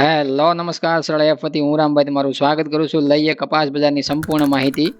Hello, નમસ્કાર, સરળ F વતી હું રામભાઈ તમારું સ્વાગત કરું છું. લઈએ કપાસ બજારની સંપૂર્ણ માહિતી.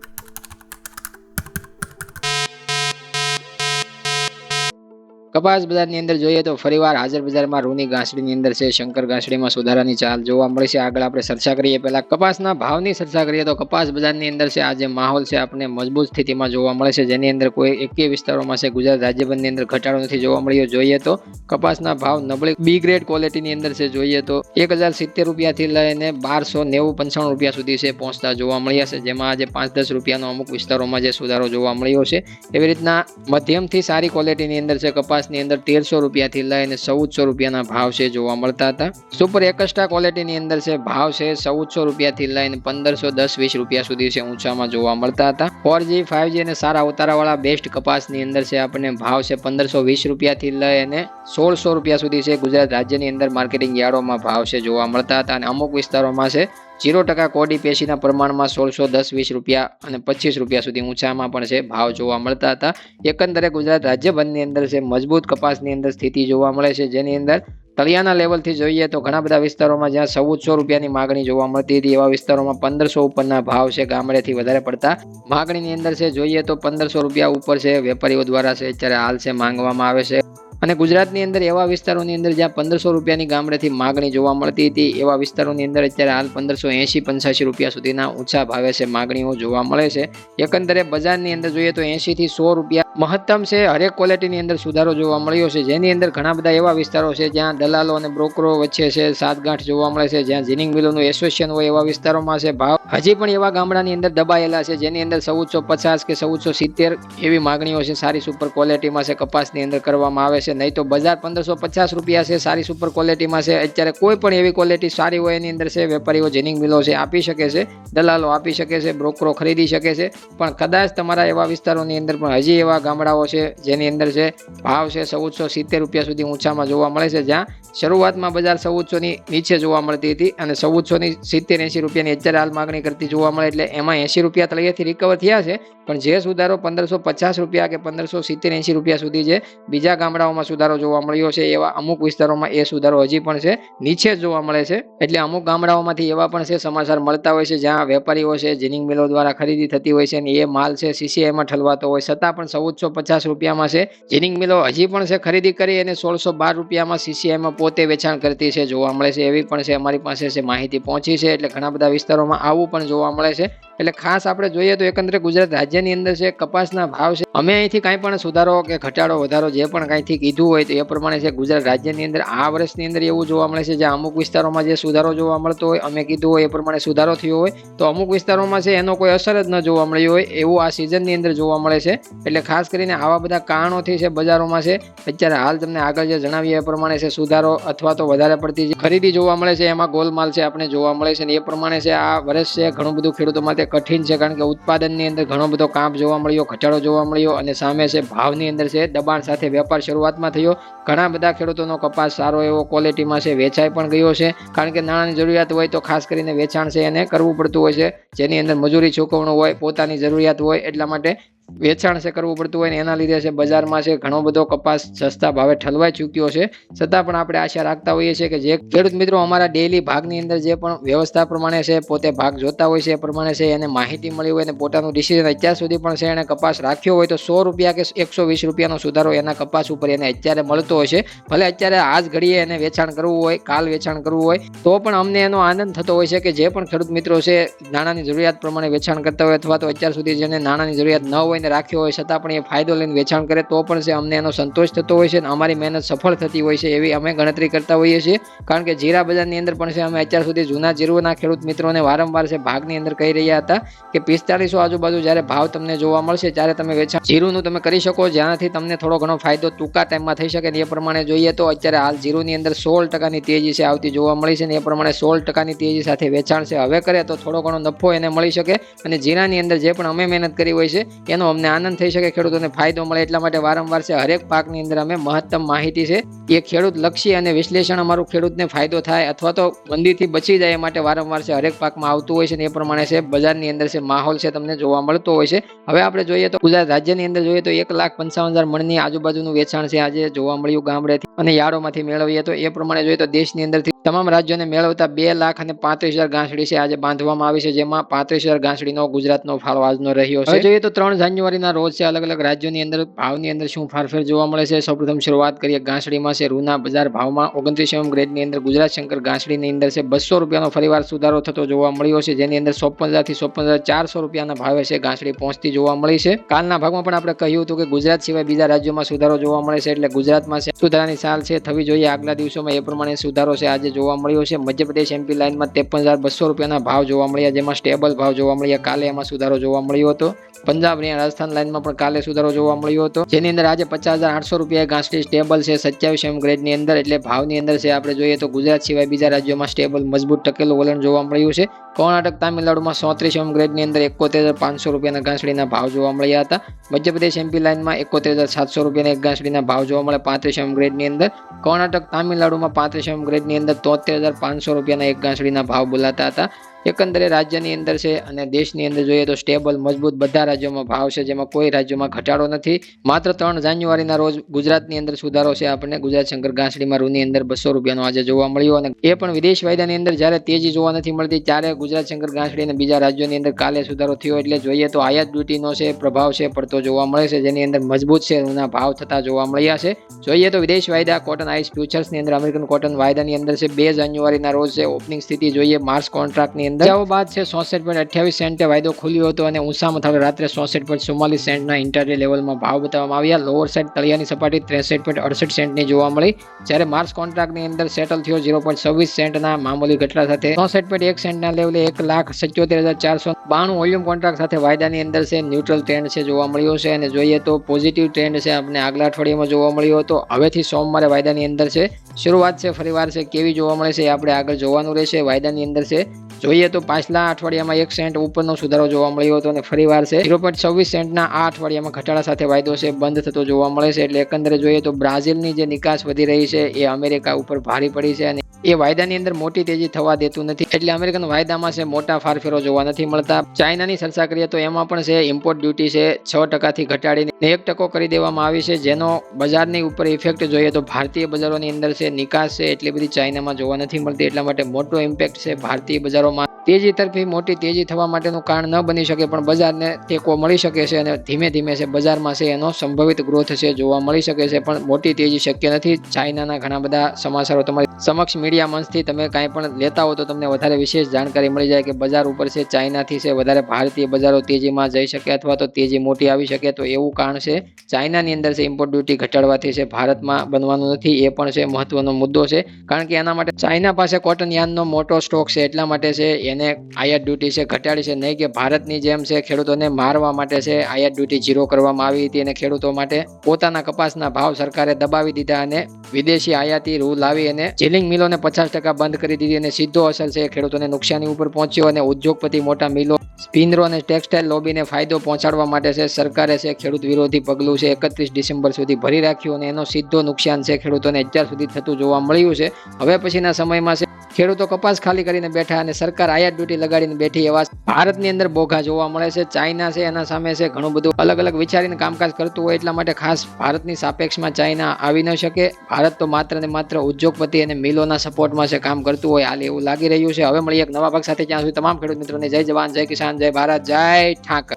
કપાસ બજારની અંદર જોઈએ તો ફરીવાર હાજર બજારમાં રૂની ઘાસડીની અંદર છે, શંકર ઘાસડીમાં સુધારાની ચાલ જોવા મળી છે. આગળ આપણે ચર્ચા કરીએ. પહેલા કપાસના ભાવની ચર્ચા કરીએ તો કપાસ બજારની અંદર છે આ જે માહોલ છે આપણને મજબૂત સ્થિતિમાં જોવા મળે છે. જેની અંદર કોઈ એકે વિસ્તારોમાં છે, ગુજરાત રાજ્યભરની અંદર ઘટાડો નથી જોવા મળ્યો. જોઈએ તો કપાસના ભાવ નબળી બી ગ્રેડ ક્વોલિટીની અંદર છે. જોઈએ તો એક હજાર સિત્તેર રૂપિયાથી લઈને બારસો નેવું પંચાણું રૂપિયા સુધી છે, પહોંચતા જોવા મળ્યા છે. જેમાં આજે પાંચ દસ રૂપિયાનો અમુક વિસ્તારોમાં જે સુધારો જોવા મળ્યો છે. એવી રીતના મધ્યમથી સારી ક્વોલિટીની અંદર છે કપાસની અંદર તેરસો રૂપિયાથી લઈને ચૌદસો રૂપિયાના ભાવ છે જોવા મળતા હતા. સુપર એકસ્ટ્રા ક્વોલિટીની અંદર છે, ભાવ છે ચૌદસો રૂપિયાથી લઈને પંદરસો દસ વીસ રૂપિયા સુધી છે ઊંચામાં જોવા મળતા હતા. ફોર જી ફાઈવ જી અને સારા ઉતારાવાળા બેસ્ટ કપાસની અંદર છે આપણને ભાવ છે પંદરસો વીસ રૂપિયાથી લઈને સોળસો રૂપિયા સુધી છે. ગુજરાત રાજ્યની અંદર માર્કેટિંગ યાર્ડોમાં ભાવ છે જોવા મળતા હતા અને અમુક વિસ્તારોમાં છે જીરો ટકા કોડી પેશીના પ્રમાણમાં સોળસો દસ વીસ રૂપિયા અને પચીસ રૂપિયા સુધી ઊંચામાં પણ છે. ભાવ જોવા મળતા હતા. એકંદરે ગુજરાત રાજ્યભરની અંદર છે. મજબૂત કપાસની અંદર સ્થિતિ જોવા મળે છે. જેની અંદર તળિયાના લેવલથી જોઈએ તો ઘણા બધા વિસ્તારોમાં જ્યાં ચૌદસો રૂપિયાની માગણી જોવા મળતી હતી, એવા વિસ્તારોમાં પંદરસો ઉપરના ભાવ છે ગામડેથી વધારે પડતા. માગણીની અંદર છે, જોઈએ તો પંદરસો રૂપિયા ઉપર છે. વેપારીઓ દ્વારા છે, અત્યારે હાલ છે, માંગવામાં આવે છે. અને ગુજરાતની અંદર એવા વિસ્તારોની અંદર જ્યાં પંદરસો રૂપિયાની ગામડેથી માગણી જોવા મળતી હતી, એવા વિસ્તારોની અંદર અત્યારે હાલ પંદરસો એંશી પંચ્યાસી રૂપિયા સુધીના ઊંચા ભાવે છે માગણીઓ જોવા મળે છે. એકંદરે બજારની અંદર જોઈએ તો એંશીથી સો રૂપિયા મહત્તમ છે. હરેક ક્વોલિટીની અંદર સુધારો જોવા મળ્યો છે. જેની અંદર ઘણા બધા એવા વિસ્તારો છે જ્યાં દલાલો અને બ્રોકરો વચ્ચે છે, સાતગાંઠ જોવા મળે છે, જ્યાં જીનિંગ મિલોનું એસોસિએશન હોય એવા વિસ્તારોમાં છે. ભાવ હજી પણ એવા ગામડાની અંદર દબાયેલા છે, જેની અંદર ચૌદસો પચાસ કે ચૌદસો સિત્તેર એવી માગણીઓ છે. સારી સુપર ક્વોલિટીમાં છે, કપાસની અંદર કરવામાં આવે છે. નહીં તો બજાર પંદરસો પચાસ રૂપિયા છે, સારી સુપર ક્વોલિટીમાં છે. અત્યારે કોઈ પણ એવી ક્વોલિટી સારી હોય એની અંદર છે, વેપારીઓ જેનિંગ મિલો છે, આપી શકે છે, દલાલો આપી શકે છે બ્રોકરો ખરીદી શકે છે. પણ કદાચ તમારા એવા વિસ્તારોની અંદર પણ હજી એવા ગામડાઓ છે, જેની અંદર છે, ભાવ છે ચૌદસો સિત્તેર રૂપિયા સુધી ઊંચામાં જોવા મળે છે, જ્યાં શરૂઆતમાં બજાર ચૌદસોની નીચે જોવા મળતી હતી અને ચૌદસોની સિત્તેર એંશી રૂપિયાની અત્યારે હાલ માગણી કરતી જોવા મળે એટલે એમાં એંશી રૂપિયા તળિયાથી રિકવર થયા છે. પણ જે સુધારો પંદરસો પચાસ રૂપિયા કે પંદરસો સિત્તેર એંશી રૂપિયા સુધી જે બીજા ગામડાઓમાં સુધારો જોવા મળ્યો છે, એવા અમુક વિસ્તારોમાં એ સુધારો હજી પણ છે. નીચે જ જોવા મળે છે. એટલે અમુક ગામડાઓમાંથી એવા પણ છે, સમાચાર મળતા હોય છે, જ્યાં વેપારીઓ છે, જીનિંગ મિલો દ્વારા ખરીદી થતી હોય છે અને એ માલ છે, સીસીઆઈમાં ઠલવાતો હોય. છતાં પણ ચૌદસો પચાસ રૂપિયામાં છે. જીનિંગ મિલો હજી પણ છે, ખરીદી કરી અને સોળસો બાર રૂપિયામાં સીસીઆઈમાં પોતે વેચાણ કરતી છે, જોવા મળે છે. એવી પણ છે, અમારી પાસે છે, માહિતી પહોંચી છે. એટલે ઘણા બધા વિસ્તારોમાં આવું પણ જોવા મળે છે. એટલે ખાસ આપણે જોઈએ તો એકંદરે ગુજરાત રાજ્યની અંદર છે, કપાસના ભાવ છે. અમે અહીંથી કાંઈ પણ સુધારો કે ઘટાડો, વધારો જે પણ કાંઈથી કીધું હોય તો એ પ્રમાણે છે, ગુજરાત રાજ્યની અંદર આ વર્ષની અંદર એવું જોવા મળે છે, જે અમુક વિસ્તારોમાં જે સુધારો જોવા મળતો હોય, અમે કીધું હોય એ પ્રમાણે સુધારો થયો હોય, તો અમુક વિસ્તારોમાં છે એનો કોઈ અસર જ ન જોવા મળ્યો હોય એવું આ સિઝનની અંદર જોવા મળે છે. એટલે ખાસ કરીને આવા બધા કારણોથી છે, બજારોમાં છે, અત્યારે હાલ તમને આગળ જે જણાવીએ એ પ્રમાણે છે, સુધારો અથવા તો વધારે પડતી ખરીદી જોવા મળે છે, એમાં ગોલમાલ છે, આપણે જોવા મળે છે અને એ પ્રમાણે છે, આ વર્ષ છે, ઘણું બધું ખેડૂતો માટે કઠિન છે કારણ કે ઉત્પાદનની અંદર ઘણો બધો કાપ જોવા મળ્યો, ઘટાડો જોવા મળ્યો અને સામે છે ભાવની અંદર છે દબાણ સાથે વેપાર શરૂઆતમાં થયો. ઘણા બધા ખેડૂતોનો કપાસ સારો એવો ક્વોલિટીમાં છે, વેચાઈ પણ ગયો છે. કારણ કે નાણાંની જરૂરિયાત હોય તો ખાસ કરીને વેચાણ છે એને કરવું પડતું હોય છે. જેની અંદર મજૂરી ચૂકવણું હોય, પોતાની જરૂરિયાત હોય એટલા માટે વેચાણ છે કરવું પડતું હોય ને એના લીધે છે બજારમાં છે ઘણો બધો કપાસ સસ્તા ભાવે ઠલવાઈ ચૂક્યો છે. છતાં પણ આપણે આશા રાખતા હોઈએ છીએ કે જે ખેડૂત મિત્રો અમારા ડેલી ભાગની અંદર જે પણ વ્યવસ્થા પ્રમાણે છે, પોતે ભાગ જોતા હોય છે એ પ્રમાણે છે, એને માહિતી મળી હોય અને પોતાનું ડિસિઝન અત્યાર સુધી પણ છે એને કપાસ રાખ્યો હોય તો સો રૂપિયા કે એકસો વીસ રૂપિયાનો સુધારો એના કપાસ ઉપર એને અત્યારે મળતો હોય છે. ભલે અત્યારે આજ ઘડીએ એને વેચાણ કરવું હોય, કાલ વેચાણ કરવું હોય, તો પણ અમને એનો આનંદ થતો હોય છે કે જે પણ ખેડૂત મિત્રો છે, નાણાંની જરૂરિયાત પ્રમાણે વેચાણ કરતા હોય અથવા તો અત્યાર સુધી જેને નાણાંની જરૂરિયાત ન હોય ને રાખ્યો હોય છતાં પણ એ ફાયદો લઈને વેચાણ કરે તો પણ છે, અમને એનો સંતોષ થતો હોય છે અને અમારી મહેનત સફળ થતી હોય છે એવી અમે ગણતરી કરતા હોઈએ છીએ. કારણ કે જીરા બજારની અંદર પણ છે, અમે અત્યાર સુધી જૂના જીરુના ખેડૂત મિત્રોને વારંવાર છે, ભાગની અંદર કહી રહ્યા હતા કે પિસ્તાળીસો આજુબાજુ જ્યારે ભાવ તમને જોવા મળશે ત્યારે તમે વેચાણ જીરુનું તમે કરી શકો, જ્યાંથી તમને થોડો ઘણો ફાયદો ટૂંકા ટાઈમમાં થઈ શકે ને એ પ્રમાણે જોઈએ તો અત્યારે હાલ જીરુની અંદર સોળ ટકાની તેજી છે, આવતી જોવા મળી છે ને એ પ્રમાણે સોળ ટકાની તેજી સાથે વેચાણ છે. હવે કરે તો થોડો ઘણો નફો એને મળી શકે અને જીરાની અંદર જે પણ અમે મહેનત કરી હોય છે, એનો વિડીયોનો અમને આનંદ થઈ શકે, ખેડૂતોને ફાયદો મળે એટલા માટે વારંવાર છે. હરેક પાકની અંદર અમે મહત્તમ માહિતી છે. એ ખેડૂત લક્ષી અને વિશ્લેષણ અમારું ખેડૂતને ફાયદો થાય અથવા તો મંદીથી બચી જાય માટે વારંવાર છે. હરેક પાકમાં આવતું હોય છે એ પ્રમાણે છે. બજારની અંદર છે, માહોલ છે તમને જોવા મળતો હોય છે. હવે આપણે જોઈએ તો ગુજરાત રાજ્યની અંદર જોઈએ તો એક લાખ પંચાવન હજાર મણની આજુબાજુનું વેચાણ છે આજે જોવા મળ્યું ગામડેથી અને યાર્ડોમાંથી મેળવીએ તો એ પ્રમાણે જોઈએ તો દેશની અંદરથી તમામ રાજ્યોને મેળવતા બે લાખ અને પાંત્રીસ હજાર ગાંસડી છે આજે બાંધવામાં આવી છે, જેમાં પાંત્રીસ હજાર ગાંસડીનો ગુજરાતનો ફાળો આજનો રહ્યો છે. જોઈએ તો ત્રણ જાન્યુઆરીના રોજ છે, અલગ અલગ રાજ્યોની અંદર, ભાવની અંદર શું ફારફેર જોવા મળે છે? સૌપ્રથમ શરૂઆત કરીએ ઘાસડીમાં છે, રૂના બજાર ભાવમાં ઓગણત્રીસ એમ ગ્રેડની અંદર ગુજરાત શંકર ઘાસડીની અંદર છે, બસો રૂપિયાનો ફરીવાર સુધારો થતો જોવા મળ્યો છે, જેની અંદર ચોપન હજારથી ચોપન હજાર ચારસો રૂપિયાના ભાવે છે ઘાસડી પહોંચતી જોવા મળી છે. કાલના ભાગમાં પણ આપણે કહ્યું હતું કે ગુજરાત સિવાય બીજા રાજ્યોમાં સુધારો જોવા મળે છે, એટલે ગુજરાતમાં છે, સુધારાની સાલ છે, થવી જોઈએ. આગલા દિવસોમાં એ પ્રમાણે સુધારો છે, આજે જોવા મળ્યો છે. મધ્યપ્રદેશ એમપી લાઇનમાં ત્રેપન હજાર બસો રૂપિયાના ભાવ જોવા મળ્યા, જેમાં સ્ટેબલ ભાવ જોવા મળ્યા. કાલે એમાં સુધારો જોવા મળ્યો હતો. પંજાબ અને રાજસ્થાન લાઇનમાં પણ કાલે સુધારો જોવા મળ્યો હતો. જેની અંદર આજે પચાસ હજાર આઠસો રૂપિયા ઘાસની સ્ટેબલ છે, સત્યાવીસ એમ ગ્રેડની અંદર, એટલે ભાવની અંદર છે, આપણે જોઈએ તો ગુજરાત સિવાય બીજા રાજ્યોમાં સ્ટેબલ મજબૂત ટકેલું વલણ જોવા મળ્યું છે. કર્ણાટક, તામિલનાડુમાં સોત્રીસ એમ ગ્રેડની અંદર એકોતેર હજાર પાંચસો રૂપિયાના ઘાસડીના ભાવ જોવા મળ્યા હતા. મધ્યપ્રદેશ એમપી લાઇનમાં એકોતેર હજાર સાતસો રૂપિયાના એક ઘાસડીના ભાવ જોવા મળે પાંત્રીસ એમ ગ્રેડની અંદર. કર્ણાટક, તામિલનાડુમાં પાંત્રીસ એમ ગ્રેડની અંદર તોતેર હજાર પાંચસો રૂપિયાના એક ઘાસડીના ભાવ બોલાતા હતા. એકંદરે રાજ્યની અંદર છે અને દેશની અંદર જોઈએ તો સ્ટેબલ મજબૂત બધા રાજ્યોમાં ભાવ છે, જેમાં કોઈ રાજ્યોમાં ઘટાડો નથી. માત્ર ત્રણ જાન્યુઆરીના રોજ ગુજરાતની અંદર સુધારો છે. આપણને ગુજરાત શંકર ઘાસડીમાં રૂની અંદર બસો રૂપિયાનો આજે જોવા મળ્યો અને એ પણ વિદેશ વાયદાની અંદર જ્યારે તેજી જોવા નથી મળતી, ત્યારે ગુજરાત શંકર ઘાસડી અને બીજા રાજ્યોની અંદર કાલે સુધારો થયો એટલે જોઈએ તો આયાત ડ્યુટીનો છે, પ્રભાવ છે, પડતો જોવા મળે છે. જેની અંદર મજબૂત છે, રૂના ભાવ થતા જોવા મળ્યા છે. જોઈએ તો વિદેશ વાયદા કોટન આઈસ ફ્યુચર્સની અંદર અમેરિકન કોટન વાયદાની અંદર છે. બે જાન્યુઆરીના રોજ છે ઓપનિંગ સ્થિતિ જોઈએ. માર્ચ કોન્ટ્રાક્ટની અંદર ત્યાર બાદ છે, સોસઠ પોઈન્ટ અઠ્યાવીસ સેન્ટે વાયદો ખુલ્યો હતો અને ઊંચામાં થયો રાત્રે સોસઠ પોઈન્ટ ચુમ્માલીસ સેન્ટના ઇન્ટરડે લેવલમાં ભાવ બતાવવામાં આવ્યા. લોઅર સાઇડ તળિયાની સપાટી ત્રેસઠ પોઈન્ટ અડસઠ સેન્ટની જોવા મળી. જ્યારે માર્ચ કોન્ટ્રાક્ટની અંદર સેટલ થયો ઝીરો પોઈન્ટ છવ્વીસ સેન્ટના મામૂલી ઘટડા સાથે. ચોસઠ પોઈન્ટ એક સેન્ટના લેવલે એક લાખ સત્યોતેર હજાર ચારસો બાણું વોલ્યુમ કોન્ટ્રાક્ટ સાથે વાયદાની અંદર છે ન્યુટ્રલ ટ્રેન્ડ છે જોવા મળ્યો છે. અને જોઈએ તો પોઝિટિવ ટ્રેન્ડ છે આપણે આગલા અઠવાડિયામાં જોવા મળ્યો હતો હવેથી સોમવારે વાયદાની અંદર છે. શરૂઆત છે, ફરીવાર છે, કેવી જોવા મળે છે એ આપણે આગળ જોવાનું રહેશે. વાયદાની અંદર છે જોઈએ તો પાછલા અઠવાડિયામાં એક સેન્ટ ઉપરનો સુધારો જોવા મળ્યો હતો અને ફરીવાર છે. ઝીરો પોઈન્ટ છવ્વીસ સેન્ટના આ અઠવાડિયામાં ઘટાડા સાથે વાયદો છે, બંધ થતો જોવા મળે છે. એટલે એકંદરે જોઈએ તો બ્રાઝિલની જે નિકાસ વધી રહી છે, એ અમેરિકા ઉપર ભારી પડી છે અને એ વાયદાની અંદર મોટી તેજી થવા દેતું નથી. એટલે અમેરિકન વાયદામાં છે મોટા ફારફેરો જોવા નથી મળતા. ચાઇનાની ચર્ચા કરીએ તો એમાં પણ છે ઇમ્પોર્ટ ડ્યુટી છે, છ ટકાથી ઘટાડીને એક ટકો કરી દેવામાં આવી છે, જેનો બજારની ઉપર ઇફેક્ટ જોઈએ તો ભારતીય બજારોની અંદર છે, નિકાસ છે, એટલી બધી ચાઇનામાં જોવા નથી મળતી. એટલા માટે મોટો ઇમ્પેક્ટ છે ભારતીય બજારોમાં. તેજી તરફી મોટી તેજી થવા માટેનું કારણ ન બની શકે, પણ બજારને ટેકો મળી શકે છે અને ધીમે ધીમે છે બજારમાં છે એનો સંભવિત ગ્રોથ છે, જોવા મળી શકે છે. પણ મોટી તેજી શક્ય નથી. ચાઇનાના ઘણા બધા સમાચારો તમારી સમક્ષ મીડિયા મંચથી તમે કાંઈ પણ લેતા હો તો તમને વધારે વિશેષ જાણકારી મળી જાય કે બજાર ઉપર છે, ચાઇનાથી છે, વધારે ભારતીય બજારો તેજીમાં જઈ શકે અથવા તો તેજી મોટી આવી શકે તો એવું કારણ છે, ચાઇનાની અંદર છે ઇમ્પોર્ટ ડ્યુટી ઘટાડવાથી છે, ભારતમાં બનવાનું નથી, એ પણ છે મહત્વનો મુદ્દો છે. કારણ કે એના માટે ચાઇના પાસે કોટન યાનનો મોટો સ્ટોક છે, એટલા માટે છે એને આયાત ડ્યુટી છે, ઘટાડી છે, નહીં કે ભારતની જેમ છે, ખેડૂતોને મારવા માટે છે આયાત ડ્યુટી ઝીરો કરવામાં આવી હતી અને ખેડૂતો માટે પોતાના કપાસના ભાવ સરકારે દબાવી દીધા અને વિદેશી આયાતી રૂલ લાવી અને જીલિંગ મિલોને પચાસ ટકા બંધ કરી દીધી અને સીધો અસર છે, ખેડૂતોને નુકસાની ઉપર પહોંચ્યો અને ઉદ્યોગપતિ મોટા મિલો સ્પિનરો અને ટેક્સટાઇલ લોબીને ફાયદો પહોંચાડવા માટે છે, સરકારે છે, ખેડૂત વિરોધી પગલું છે, એકત્રીસ ડિસેમ્બર સુધી ભરી રાખ્યું અને એનો સીધો નુકસાન છે, ખેડૂતોને અત્યાર સુધી થતું જોવા મળ્યું છે. હવે પછીના સમયમાં છે ખેડૂતો કપાસ ખાલી કરીને બેઠા અને સરકાર આયાત ડ્યુટી લગાડીને બેઠી એવા ભારતની અંદર બોઘા જોવા મળે છે, ચાઇના છે, એના સામે છે, ઘણું બધું અલગ અલગ વિચારીને કામકાજ કરતું હોય એટલા માટે ખાસ ભારતની સાપેક્ષમાં ચાઇના આવી ન શકે. ભારત તો માત્ર ને માત્ર ઉદ્યોગપતિ અને મિલોના સપોર્ટમાં છે, કામ કરતું હોય હાલ એવું લાગી રહ્યું છે. હવે મળી એક નવા ભાગ સાથે. ત્યાં સુધી તમામ ખેડૂત મિત્રોને જય જવાન, જય કિસાન, જય ભારત, જય ઠાકર.